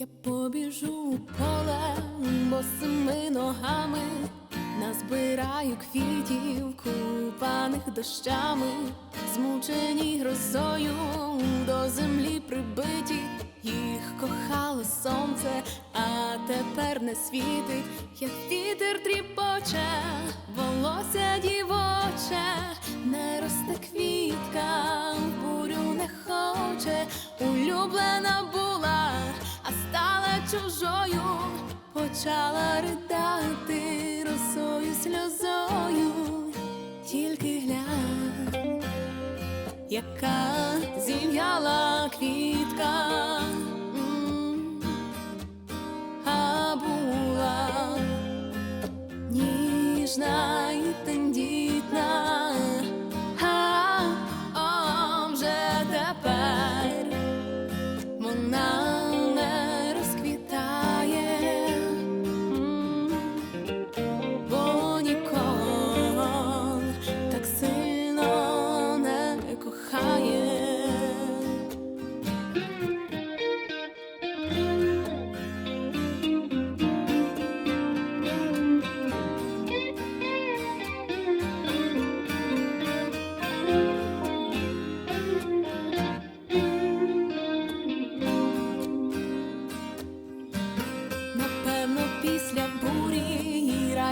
Я побіжу у поле босими ногами, назбираю квітів, купаних дощами, змучені грозою до землі прибиті, їх кохало сонце, а тепер не світить, як вітер тріпоче, волосся дівоче, не росте квітка, бурю не хоче, улюблена а стала чужою, почала ридати росою сльозою, тільки глянь, яка зів'яла квітка,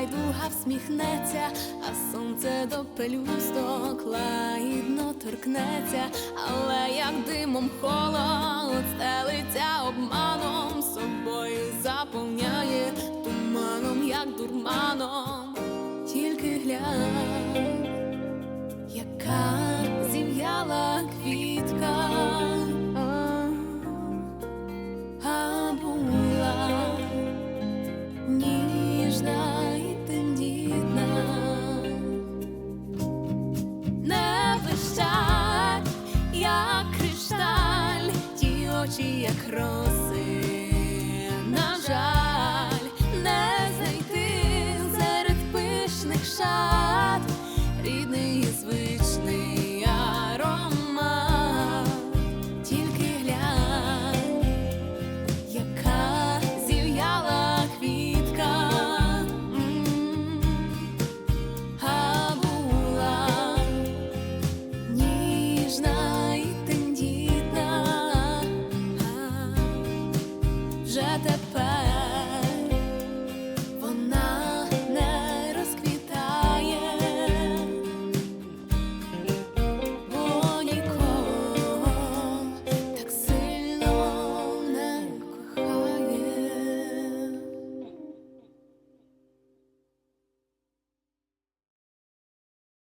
райдуга всміхнеться, а сонце до пелюсток лагідно торкнеться, але як димом холод стелиться обманом, собою заповняє туманом, як дурманом, тільки глянь, як роси